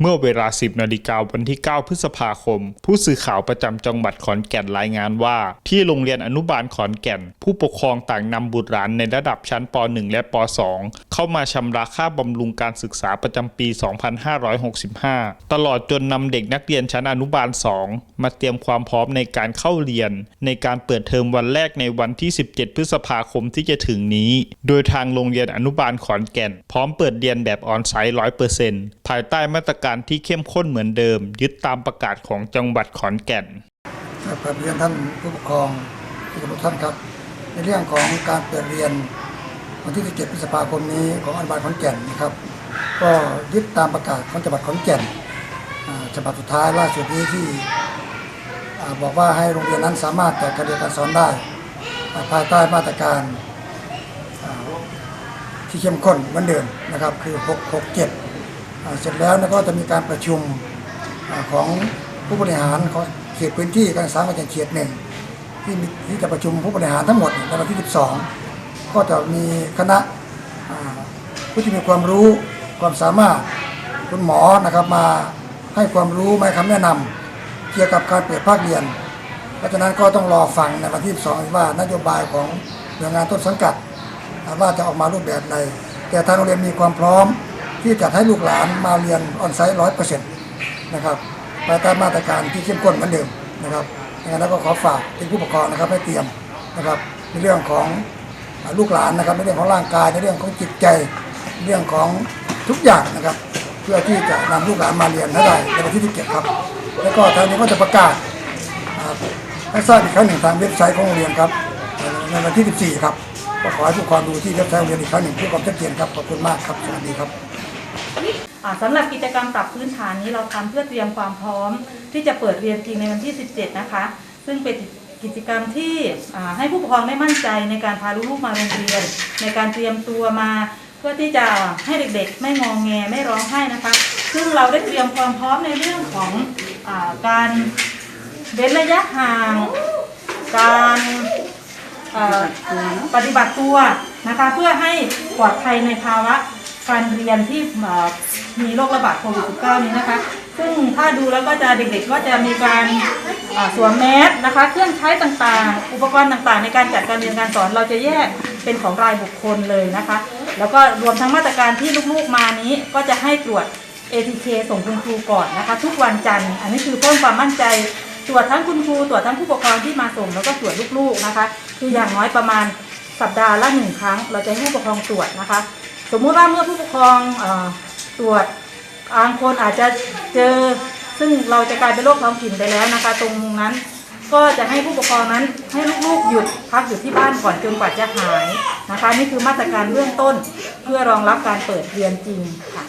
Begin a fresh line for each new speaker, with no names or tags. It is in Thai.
เมื่อเวลา 10 นาฬิกาวันที่ 9 พฤษภาคม ผู้สื่อข่าวประจำจังหวัดขอนแก่นรายงานว่า ที่โรงเรียนอนุบาลขอนแก่น ผู้ปกครองต่างนำบุตรหลานในระดับชั้นป .1 และป .2 เข้ามาชำระค่าบำรุงการศึกษาประจำปี 2565 ตลอดจนนำเด็กนักเรียนชั้นอนุบาล 2 มาเตรียมความพร้อมในการเข้าเรียน ในการเปิดเทอมวันแรกในวันที่ 17 พฤษภาคมที่จะถึงนี้ โดยทางโรงเรียนอนุบาลขอนแก่น พร้อมเปิดเรียนแบบออนไซต์ 100%ภายใต้มาตรการที่เข้มข้นเหมือนเดิม ยึดตามประกาศของจังหวัดขอนแก่น
ครับเรียนท่านผู้ปกครองที่เคารท่านครับ ในเรื่องของการเปิดเรียนวันที่ 17 พฤษภาคมนี้ของอนุบาลขอนแก่นนะครับ ก็ยึดตามประกาศของจังหวัดขอนแก่นฉบับสุดท้ายล่าสุดนี้ที่บอกว่าให้โรงเรียนนั้นสามารถจัดการเรียนการสอนได้ ภายใต้มาตรการที่เข้มข้นเหมือนเดิมนะครับ คือ 667 เสร็จแล้วก็จะมีการประชุมอของผู้บริหารของเขตพื้นที่การศึกษาประจำเขตหนึ่งที่ที่จะประชุมผู้บริหารทั้งหมดในวันที่ 12 ก็จะมีคณะผู้ที่มีความรู้ความสามารถคุณหมอนะครับมาให้ความรู้มาให้คำแนะนำเกี่ยวกับการเปิดภาคเรียน เพราะฉะนั้นก็ต้องรอฟังในวันที่ 12 ว่านโยบายของหน่วยงานต้นสังกัดว่าจะออกมารูปแบบใดแต่ทางโรงเรียนมีความพร้อม ที่จะให้ลูกหลานมาเรียนออนไซต์ร้อยเปอร์เซ็นต์นะครับภายใต้มาตรการที่เข้มข้นเหมือนเดิมนะครับดังนั้นก็ขอฝากถึงผู้ปกครองนะครับให้เตรียมนะครับในเรื่องของลูกหลานนะครับในเรื่องของร่างกายในเรื่องของจิตใจเรื่องของทุกอย่างนะครับ เพื่อที่จะนำลูกหลานมาเรียนให้ได้ในวันที่17ครับ แล้วก็ทางนี้ก็จะประกาศให้ทราบอีกครั้งหนึ่งทางเว็บไซต์ของโรงเรียนครับในวันที่ 14 ครับก็ขอให้ผู้ปกครองดูที่เว็บไซต์โรงเรียนอีกครั้งหนึ่งเพื่อความชัดเจนครับขอบคุณมากครับสวัสดีครับ
สำหรับกิจกรรมปรับพื้นฐานนี้เราทำเพื่อเตรียมความพร้อม ที่จะเปิดเรียนจริงในวันที่ 17 นะคะ ซึ่งเป็นกิจกรรมที่ให้ผู้ปกครองได้มั่นใจในการพาลูกมาโรงเรียน ในการเตรียมตัวมาเพื่อที่จะให้เด็กๆ ไม่งองแงไม่ร้องไห้นะคะ ซึ่งเราได้เตรียมความพร้อมในเรื่องของอการเว้นระยะห่าง การปฏิบัติตัวนะคะเพื่อให้ปลอดภัยในภาวะ การเรียนที่มีโรคระบาดโควิด -19 นี้นะคะ ซึ่งถ้าดูแล้วก็จะเด็กๆก็จะมีการสวมแมสนะคะ เครื่องใช้ต่างๆ อุปกรณ์ต่างๆ ในการจัดการเรียนการสอนเราจะแยกเป็นของรายบุคคลเลยนะคะ แล้วก็รวมทั้งมาตรการที่ลูกๆมานี้ก็จะให้ตรวจ ATK ส่งคุณครูก่อนนะคะ ทุกวันจันทร์อันนี้คือเพิ่มความมั่นใจตรวจทั้งคุณครูตรวจทั้งผู้ปกครองที่มาส่งแล้วก็ตรวจลูกๆนะคะ คืออย่างน้อยประมาณสัปดาห์ละหนึ่งครั้ง เราจะให้ผู้ปกครองตรวจนะคะ สมมุติว่าเมื่อผู้ปกครองอตรวจบางคนอาจจะเจอ ซึ่งเราจะกลายเป็นโรคท้องถิ่นไปแล้วนะคะ ตรงนั้น ก็จะให้ผู้ปกครองนั้นให้ลูกๆหยุดพักอยู่ที่บ้านก่อนจนกว่าจะหายนะคะ นี่คือมาตรการเบื้องต้นเพื่อรองรับการเปิดเรียนจริงค่ะ